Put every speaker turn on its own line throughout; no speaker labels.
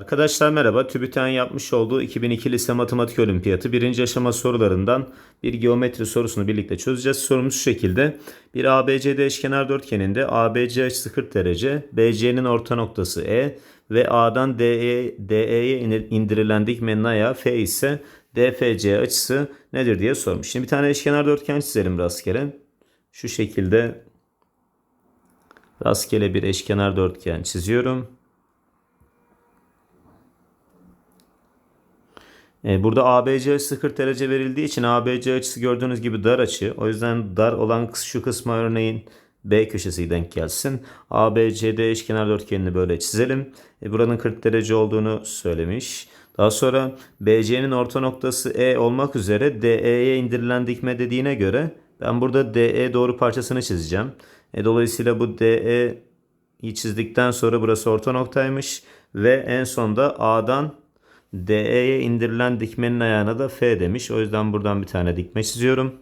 Arkadaşlar merhaba. TÜBİTAK'ın yapmış olduğu 2002 Lise Matematik Olimpiyatı birinci aşama sorularından bir geometri sorusunu birlikte çözeceğiz. Sorumuz şu şekilde. Bir ABCD eşkenar dörtgeninde ABC açısı 40 derece, BC'nin orta noktası E ve A'dan DE, DE'ye indirilen dikmenin F ise DFC açısı nedir diye sormuş. Şimdi bir tane eşkenar dörtgen çizelim rastgele. Şu şekilde rastgele bir eşkenar dörtgen çiziyorum. Burada ABC açısı 40 derece verildiği için ABC açısı gördüğünüz gibi dar açı. O yüzden dar olan şu kısma örneğin B köşesi denk gelsin. ABCD eşkenar dörtgenini böyle çizelim. E, buranın 40 derece olduğunu söylemiş. Daha sonra BC'nin orta noktası E olmak üzere DE'ye indirilen dikme dediğine göre ben burada DE doğru parçasını çizeceğim. E, dolayısıyla bu DE'yi çizdikten sonra burası orta noktaymış ve en sonda A'dan DE'ye indirilen dikmenin ayağına da F demiş. O yüzden buradan bir tane dikme çiziyorum.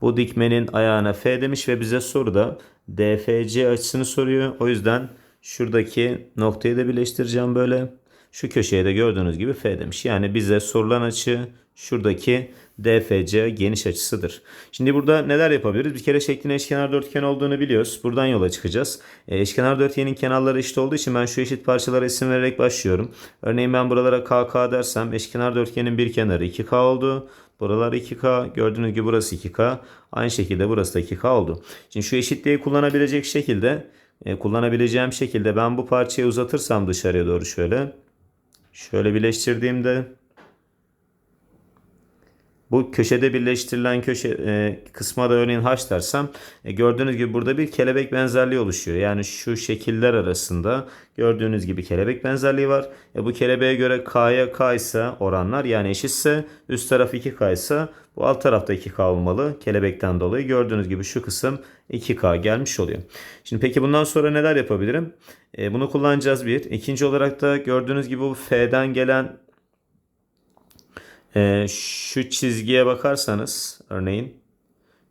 Bu dikmenin ayağına F demiş ve bize soruda DFC açısını soruyor. O yüzden şuradaki noktayı da birleştireceğim böyle. Şu köşeye de gördüğünüz gibi F demiş. Yani bize sorulan açı şuradaki DFC geniş açısıdır. Şimdi burada neler yapabiliriz? Bir kere şeklin eşkenar dörtgen olduğunu biliyoruz. Buradan yola çıkacağız. E, eşkenar dörtgenin kenarları eşit olduğu için ben şu eşit parçalara isim vererek başlıyorum. Örneğin ben buralara KK dersem eşkenar dörtgenin bir kenarı 2K oldu. Buralar 2K. Gördüğünüz gibi burası 2K. Aynı şekilde burası da 2K oldu. Şimdi şu eşitliği kullanabilecek şekilde e, kullanabileceğim şekilde ben bu parçayı uzatırsam dışarıya doğru şöyle. Şöyle birleştirdiğimde bu köşede birleştirilen köşe e, kısma da örneğin h dersem e, gördüğünüz gibi burada bir kelebek benzerliği oluşuyor. Yani şu şekiller arasında gördüğünüz gibi kelebek benzerliği var. E, bu kelebeğe göre k'ya k ise oranlar yani eşitse üst taraf 2k ise bu alt tarafta 2k olmalı. Kelebekten dolayı gördüğünüz gibi şu kısım 2k gelmiş oluyor. Şimdi peki bundan sonra neler yapabilirim? E, bunu kullanacağız bir. İkinci olarak da gördüğünüz gibi bu f'den gelen ee, şu çizgiye bakarsanız örneğin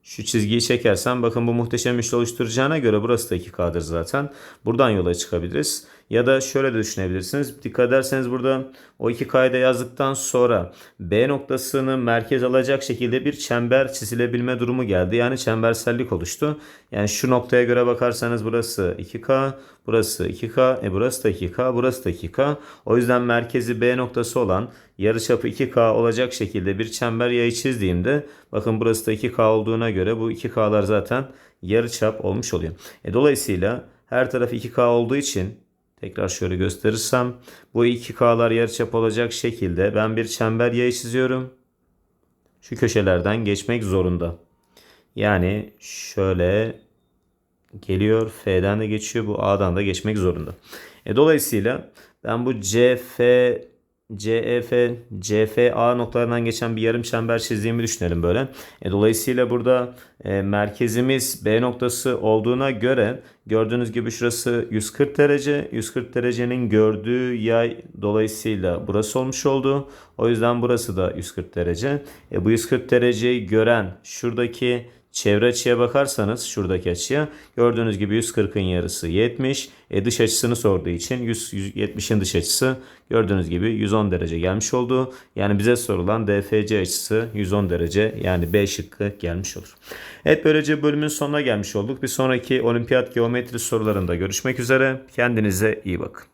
şu çizgiyi çekersem bakın bu muhteşem üçlü oluşturacağına göre burası da 2K'dır zaten. Buradan yola çıkabiliriz. Ya da şöyle de düşünebilirsiniz. Dikkat ederseniz burada o 2K'yı da yazdıktan sonra B noktasını merkez alacak şekilde bir çember çizilebilme durumu geldi. Yani çembersellik oluştu. Yani şu noktaya göre bakarsanız burası 2K, burası 2K, e burası da 2K, burası da 2K. O yüzden merkezi B noktası olan yarıçapı 2K olacak şekilde bir çember yayı çizdiğimde bakın burası da 2K olduğuna göre bu 2K'lar zaten yarıçap olmuş oluyor. E, dolayısıyla her taraf 2K olduğu için tekrar şöyle gösterirsem bu 2K'lar yarıçap olacak şekilde ben bir çember yayı çiziyorum. Şu köşelerden geçmek zorunda. Yani şöyle geliyor. F'den de geçiyor. Bu A'dan da geçmek zorunda. E, dolayısıyla ben bu CF CEF, CFA noktalarından geçen bir yarım çember çizdiğimi düşünelim böyle. E, dolayısıyla burada e, merkezimiz B noktası olduğuna göre gördüğünüz gibi şurası 140 derece. 140 derecenin gördüğü yay dolayısıyla burası olmuş oldu. O yüzden burası da 140 derece. E, bu 140 dereceyi gören şuradaki Çevre açıya bakarsanız şuradaki açıya gördüğünüz gibi 140'ın yarısı 70. E dış açısını sorduğu için 100, 170'in dış açısı gördüğünüz gibi 110 derece gelmiş oldu. Yani bize sorulan DFC açısı 110 derece yani B şıkkı gelmiş olur. Evet böylece bölümün sonuna gelmiş olduk. Bir sonraki olimpiyat geometri sorularında görüşmek üzere. Kendinize iyi bakın.